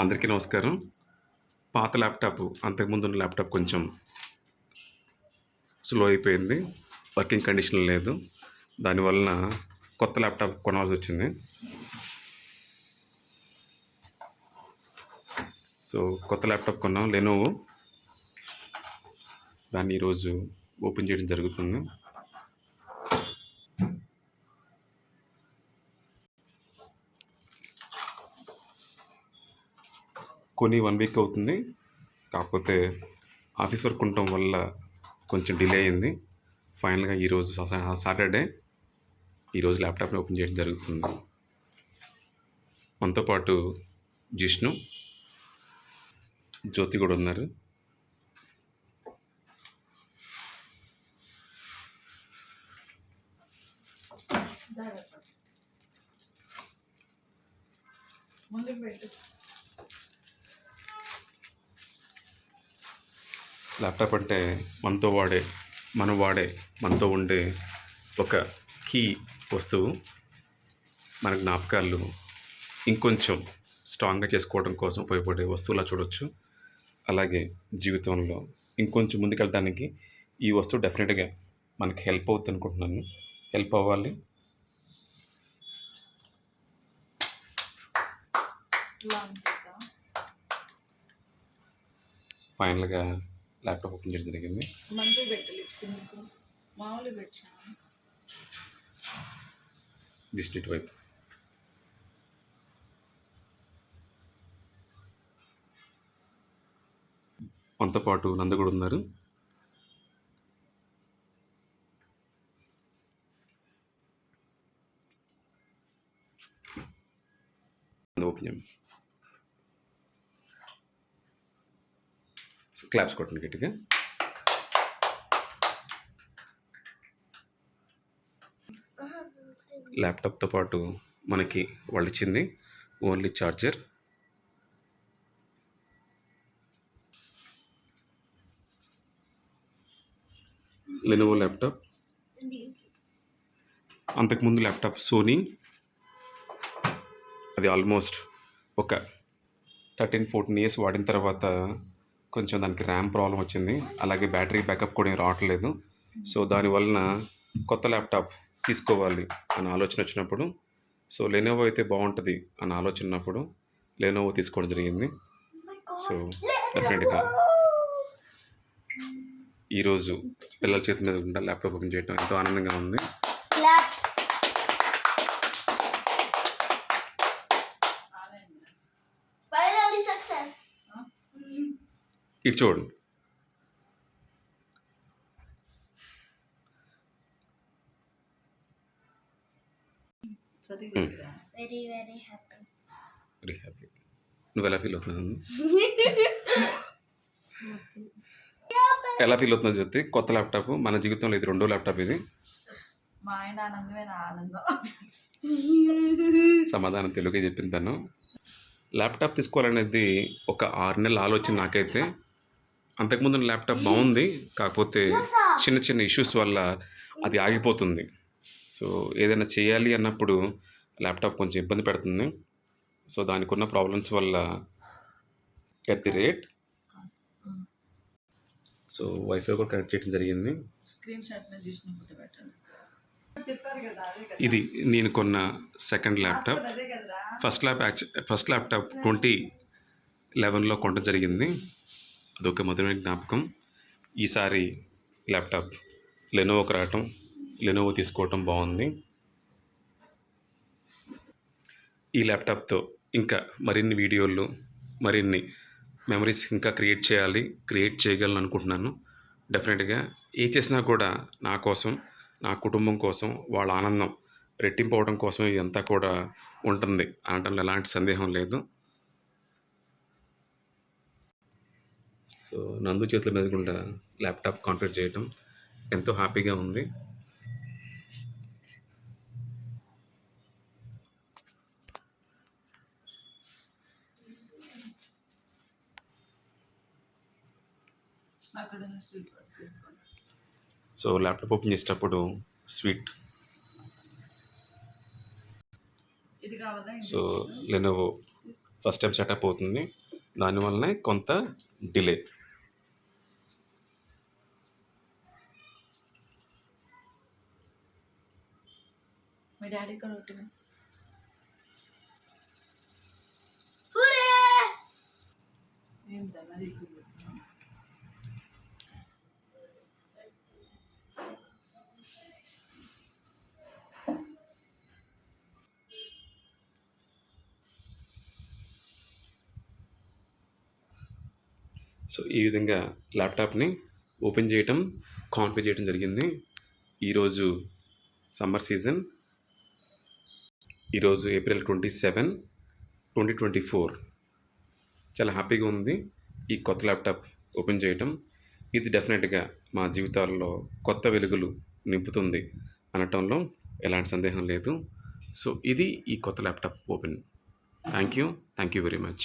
అందరికీ నమస్కారం. పాత ల్యాప్టాప్ అంతకుముందు ఉన్న ల్యాప్టాప్ కొంచెం స్లో అయిపోయింది. వర్కింగ్ కండిషన్ లేదు. దానివలన కొత్త ల్యాప్టాప్ కొనాల్సి వచ్చింది. సో కొత్త ల్యాప్టాప్ కొన్నాం లెనోవో దాన్ని ఈరోజు ఓపెన్ చేయడం జరుగుతుంది. కొని వన్ వీక్ అవుతుంది. కాకపోతే ఆఫీస్ వర్క్ ఉండటం వల్ల కొంచెం డిలే అయింది. ఫైనల్గా ఈరోజు సాటర్డే. ఈరోజు ల్యాప్టాప్ని ఓపెన్ చేయడం జరుగుతుంది. మనతో పాటు జిష్ణు. జ్యోతి కూడా ఉన్నారు. ల్యాప్టాప్ అంటే మనతో వాడే మనం వాడే మనతో ఉండే ఒక కీ వస్తువు. మన జ్ఞాపకాలు ఇంకొంచెం స్ట్రాంగ్గా చేసుకోవడం కోసం ఉపయోగపడే వస్తువులా చూడొచ్చు. అలాగే జీవితంలో ఇంకొంచెం ముందుకెళ్ళడానికి ఈ వస్తువు డెఫినెట్గా మనకి హెల్ప్ అవుతుంది అనుకుంటున్నాను. హెల్ప్ అవ్వాలి. ఫైనల్గా ల్యాప్టాప్ ఓపెన్ చేయడం జరిగింది. మంచిగా పెట్టు లిప్స్ ఎందుకు? మామూలు పెట్టాను. దిస్ట్ ఇటు వైపు. మనతో పాటు నంద కూడా ఉన్నారు. ఓపెన్ క్లాప్స్ కొట్టండి గట్టిగా. ల్యాప్టాప్తో పాటు మనకి వాళ్ళు ఇచ్చింది ఓన్లీ ఛార్జర్. లెనోవో ల్యాప్టాప్ అంతకుముందు ల్యాప్టాప్ సోనీ అది ఆల్మోస్ట్ ఒక థర్టీన్ ఫోర్టీన్ ఇయర్స్ వాడిన తర్వాత కొంచెం దానికి ర్యామ్ ప్రాబ్లం వచ్చింది. అలాగే బ్యాటరీ బ్యాకప్ కూడా రావట్లేదు. సో దానివలన కొత్త ల్యాప్టాప్ తీసుకోవాలి అని ఆలోచన వచ్చినప్పుడు సో లెనోవో అయితే బాగుంటుంది అని ఆలోచన ఉన్నప్పుడు లెనోవో తీసుకోవడం జరిగింది. సో డెఫినెట్గా ఈరోజు పిల్లల చేతి మీద కూడా ల్యాప్టాప్ ఓపెన్ చేయడం ఎంతో ఆనందంగా ఉంది. ఇటు చూడండి. వెరీ హ్యాపీ నువ్వు ఎలా ఫీల్ అవుతున్నావు? ఎలా ఫీల్ అవుతున్నావు జ్యోతి? కొత్త ల్యాప్టాప్ మన జీవితంలో ఇది రెండో ల్యాప్టాప్ ఇది. మా ఆయన ఆనందమే నా ఆనందం. సమాధానం తెలుగే చెప్పింది తను. ల్యాప్టాప్ తీసుకోవాలనేది ఒక ఆరు నెలల ఆలోచన నాకైతే. అంతకుముందు ల్యాప్టాప్ బాగుంది కాకపోతే చిన్న చిన్న ఇష్యూస్ వల్ల అది ఆగిపోతుంది. సో ఏదైనా చేయాలి అన్నప్పుడు ల్యాప్టాప్ కొంచెం ఇబ్బంది పెడుతుంది. సో దానికి ఉన్న ప్రాబ్లమ్స్ వల్ల at the rate so wifi కూడా కనెక్ట్ చేయడం జరిగింది. స్క్రీన్ షాట్ మీద చూసిన ఫోటో పెట్టండి. చెప్పారు కదా అదే కదా. ఇది నేను కొన్న సెకండ్ ల్యాప్టాప్ ఫస్ట్ ల్యాప్ యాక్చు ఫస్ట్ ల్యాప్టాప్ ట్వంటీ లెవెన్లో కొనడం జరిగింది. అదొక మధురమైన జ్ఞాపకం. ఈసారి ల్యాప్టాప్ లెనోవోకి రావటం లెనోవో తీసుకోవటం బాగుంది. ఈ ల్యాప్టాప్తో ఇంకా మరిన్ని వీడియోలు మరిన్ని మెమరీస్ ఇంకా క్రియేట్ చేయాలి క్రియేట్ చేయగలను అనుకుంటున్నాను. డెఫినెట్గా ఏ చేసినా కూడా నా కోసం నా కుటుంబం కోసం వాళ్ళ ఆనందం రెట్టింపు అవడం కోసం ఇదంతా కూడా ఉంటుంది. అనటంలో ఎలాంటి సందేహం లేదు. సో నందు చేతుల మీద కూడా ల్యాప్టాప్ కాన్ఫిగర్ చేయటం ఎంతో హ్యాపీగా ఉంది. అక్కడ స్వీట్ సో ల్యాప్టాప్ ఓపెన్ చేసేటప్పుడు స్వీట్. ఇది కావాలా? So? Lenovo. First time setup అవుతుంది. దానివల్లనే కొంత డిలే. మీ డాడీ సో ఈ విధంగా ల్యాప్టాప్ని ఓపెన్ చేయటం కాన్ఫిగర్ చేయడం జరిగింది. ఈరోజు సమ్మర్ సీజన్. ఈరోజు April twenty seven twenty twenty four. చాలా హ్యాపీగా ఉంది ఈ కొత్త ల్యాప్టాప్ ఓపెన్ చేయటం. ఇది డెఫినెట్గా మా జీవితాల్లో కొత్త వెలుగులు నింపుతుంది అనటంలో ఎలాంటి సందేహం లేదు. సో ఇది ఈ కొత్త laptop open. Thank you. Thank you very much.